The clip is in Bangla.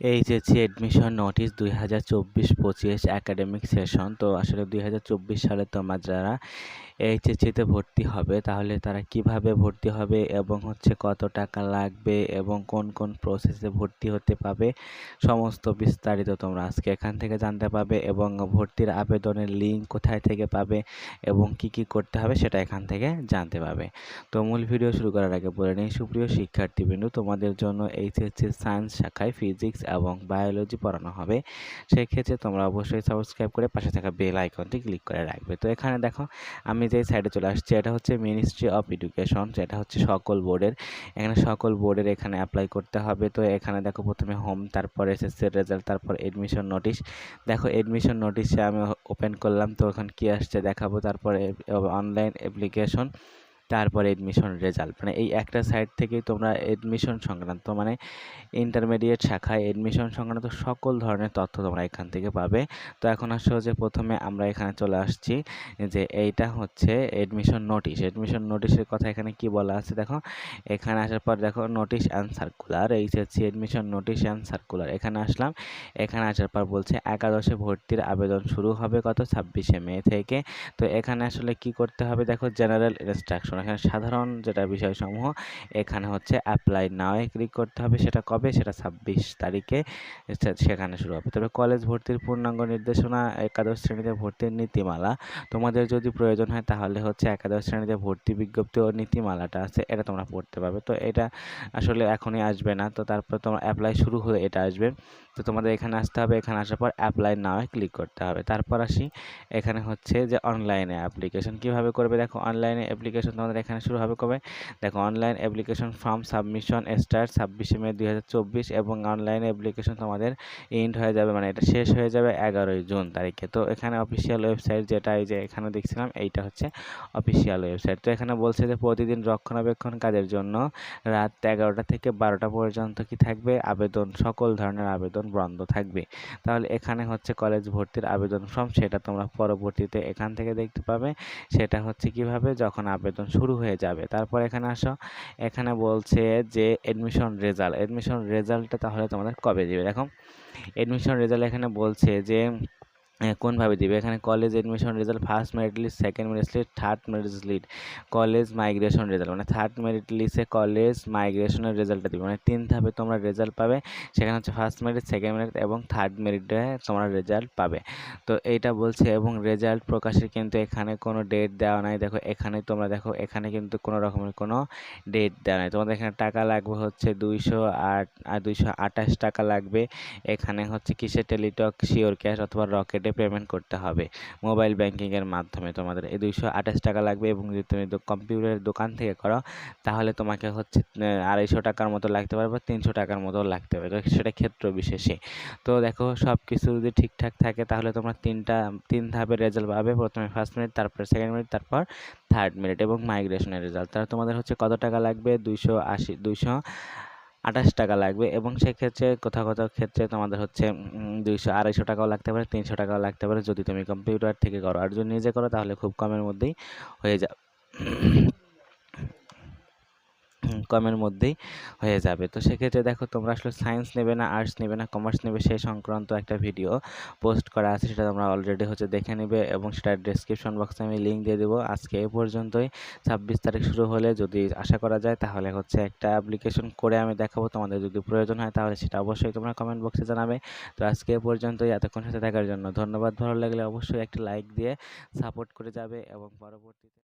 এইচএসসি এডমিশন নোটিশ দুই হাজার চব্বিশ পঁচিশ অ্যাকাডেমিক সেশন তো আসলে দুই হাজার চব্বিশ সালে তোমার যারা এইচএসসিতে ভর্তি হবে, তাহলে তারা কীভাবে ভর্তি হবে এবং হচ্ছে কত টাকা লাগবে এবং কোন কোন প্রসেসে ভর্তি হতে পাবে, সমস্ত বিস্তারিত তোমরা আজকে এখান থেকে জানতে পাবে এবং ভর্তির আবেদনের লিঙ্ক কোথায় থেকে পাবে এবং কি কি করতে হবে সেটা এখান থেকে জানতে পাবে। তো মূল ভিডিও শুরু করার আগে বলে নিই, সুপ্রিয় শিক্ষার্থীবৃন্দ, তোমাদের জন্য এইচএসসি সায়েন্স শাখায় ফিজিক্স এবং বায়োলজি পড়ানো হবে। সেক্ষেত্রে তোমরা অবশ্যই সাবস্ক্রাইব করে পাশে থাকা বেল আইকনটি ক্লিক করে রাখবে। তো এখানে দেখো, আমি যে সাইডে চলে আসছে, এটা হচ্ছে মিনিস্ট্রি অফ এডুকেশন যেটা হচ্ছে সকল বোর্ডের এখানে সকল বোর্ডের এখানে অ্যাপ্লাই করতে হবে। তো এখানে দেখো প্রথমে হোম তারপর এসএসসির রেজাল্ট তারপর এডমিশন নোটিশ দেখো এডমিশন নোটিশে আমি ওপেন করলাম, তো এখন কি আসছে দেখাবো। তারপরে অনলাইন অ্যাপ্লিকেশন তারপরে এডমিশন রেজাল্ট মানে এই একটা সাইট থেকেই তোমরা এডমিশন সংক্রান্ত মানে ইন্টারমিডিয়েট শাখায় এডমিশন সংক্রান্ত সকল ধরনের তথ্য তোমরা এখান থেকে পাবে। তো এখন আসলে যে প্রথমে আমরা এখানে চলে আসছি যে এইটা হচ্ছে এডমিশন নোটিশ এডমিশন নোটিশের কথা এখানে কি বলা আছে দেখো? এখানে আসার পর দেখো notice and circular HSC admission notice and circular এখানে আসলাম। এখানে আসার পর বলছে একাদশে ভর্তির আবেদন শুরু হবে কত? ছাব্বিশে মে থেকে। তো এখানে আসলে কি করতে হবে? দেখো জেনারেল ইনস্ট্রাকশন এখানে সাধারণ যেটা বিষয়সমূহ, এখানে হচ্ছে অ্যাপ্লাই নাওয়ে ক্লিক করতে হবে, সেটা কবে? সেটা ছাব্বিশ তারিখে সেখানে শুরু হবে। তবে কলেজ ভর্তির পূর্ণাঙ্গ নির্দেশনা একাদশ শ্রেণীতে ভর্তির নীতিমালা। তোমাদের যদি প্রয়োজন হয় তাহলে হচ্ছে একাদশ শ্রেণীতে ভর্তি বিজ্ঞপ্তি ও নীতিমালাটা আছে, এটা তোমরা পড়তে পারবে। তো এটা আসলে এখনই আসবে না। তো তারপর তোমার অ্যাপ্লাই শুরু হলে এটা আসবে। তো তোমাদের এখানে আসতে হবে, এখানে আসার পর অ্যাপ্লাই নাওয়ে ক্লিক করতে হবে। তারপর আসি এখানে হচ্ছে যে অনলাইনে অ্যাপ্লিকেশন কীভাবে করবে? দেখো অনলাইনে অ্যাপ্লিকেশন তোমাদের এখানে শুরু হবে কবে? দেখো online application form submission start ছাব্বিশে মে দু হাজার চব্বিশ এবং অনলাইন অ্যাপ্লিকেশন তোমাদের এন্ড হয়ে যাবে মানে এটা শেষ হয়ে যাবে এগারোই জুন তারিখে। তো এখানে অফিসিয়াল ওয়েবসাইট যেটা এই যে এখানে দেখছিলাম, এইটা হচ্ছে অফিসিয়াল ওয়েবসাইট তো এখানে বলছে যে প্রতিদিন রক্ষণাবেক্ষণ কাজের জন্য রাত এগারোটা থেকে বারোটা পর্যন্ত কি থাকবে? আবেদন, সকল ধরনের আবেদন বন্ধ থাকবে। তাহলে এখানে হচ্ছে কলেজ ভর্তির আবেদন ফর্ম সেটা তোমরা পরবর্তীতে এখান থেকে দেখতে পাবে। সেটা হচ্ছে কীভাবে? যখন আবেদন শুরু হয়ে যাবে। তারপর এখানে আসো। এখানে বলছে যে অ্যাডমিশন রেজাল্ট অ্যাডমিশন রেজাল্টটা তাহলে তোমাদের কবে দেবে? দেখো অ্যাডমিশন রেজাল্ট এখানে বলছে যে কোনভাবে দিবে? এখানে college admission result first merit list second merit list third merit list college migration result মানে থার্ড মেরিট লিস্টে কলেজ মাইগ্রেশনের রেজাল্টটা দিবে। মানে তিন ধাপে তোমরা রেজাল্ট পাবে। সেখানে হচ্ছে ফার্স্ট মেরিট সেকেন্ড মেরিট এবং থার্ড মেরিটে তোমরা রেজাল্ট পাবে। তো এইটা বলছে এবং রেজাল্ট প্রকাশের কিন্তু এখানে কোনো ডেট দেওয়া নাই। দেখো, এখানে তোমরা দেখো, এখানে কিন্তু কোনো রকমের কোনো ডেট দেওয়া নাই। তোমাদের এখানে টাকা লাগবে হচ্ছে দুইশো আট দুইশো আঠাশ টাকা লাগবে। এখানে হচ্ছে কিসে টেলিটক শিওর ক্যাশ অথবা রকেটে থেকে পেমেন্ট করতে হবে। মোবাইল ব্যাঙ্কিংয়ের মাধ্যমে তোমাদের এই দুইশো আঠাশ টাকা লাগবে এবং যদি তুমি কম্পিউটারের দোকান থেকে করো, তাহলে তোমাকে হচ্ছে আড়াইশো টাকার মতো লাগতে পারে বা তিনশো টাকার মতো লাগতে পারে সেটা ক্ষেত্র বিশেষে। তো দেখো সব কিছু যদি ঠিকঠাক থাকে, তাহলে তোমরা তিনটা, তিন ধাপের রেজাল্ট পাবে। প্রথমে ফার্স্ট মিনিট তারপর সেকেন্ড মিনিট তারপর থার্ড মিনিট এবং মাইগ্রেশনের রেজাল্ট তাহলে তোমাদের হচ্ছে কত টাকা লাগবে? দুইশো আশি, দুইশো আঠাশ টাকা লাগবে এবং সেক্ষেত্রে কোথাও কোথাও ক্ষেত্রে তোমাদের হচ্ছে দুইশো, আড়াইশো টাকাও লাগতে পারে, তিনশো টাকাও লাগতে পারে। যদি তুমি কম্পিউটার থেকে করো আর যদি নিজে করো তাহলে খুব কমের মধ্যেই হয়ে যাবে। কমের মধ্যেই হয়ে যাবে। তো সেক্ষেত্রে দেখো তোমরা আসলে সায়েন্স নেবে না আর্টস নেবে না কমার্স নেবে সেই সংক্রান্ত একটা ভিডিও পোস্ট করা আছে, সেটা তোমরা অলরেডি হচ্ছে দেখে নেবে এবং সেটার ডিসক্রিপশন বক্সে আমি লিঙ্ক দিয়ে দেবো। আজকে এ পর্যন্তই। ছাব্বিশ তারিখ শুরু হলে যদি আশা করা যায় তাহলে হচ্ছে একটা অ্যাপ্লিকেশন করে আমি দেখাবো। তোমাদের যদি প্রয়োজন হয় তাহলে সেটা অবশ্যই তোমরা কমেন্ট বক্সে জানাবে। তো আজকে এ পর্যন্তই। এতক্ষণ সাথে থাকার জন্য ধন্যবাদ। ভালো লাগলে অবশ্যই একটা লাইক দিয়ে সাপোর্ট করে যাবে এবং পরবর্তীতে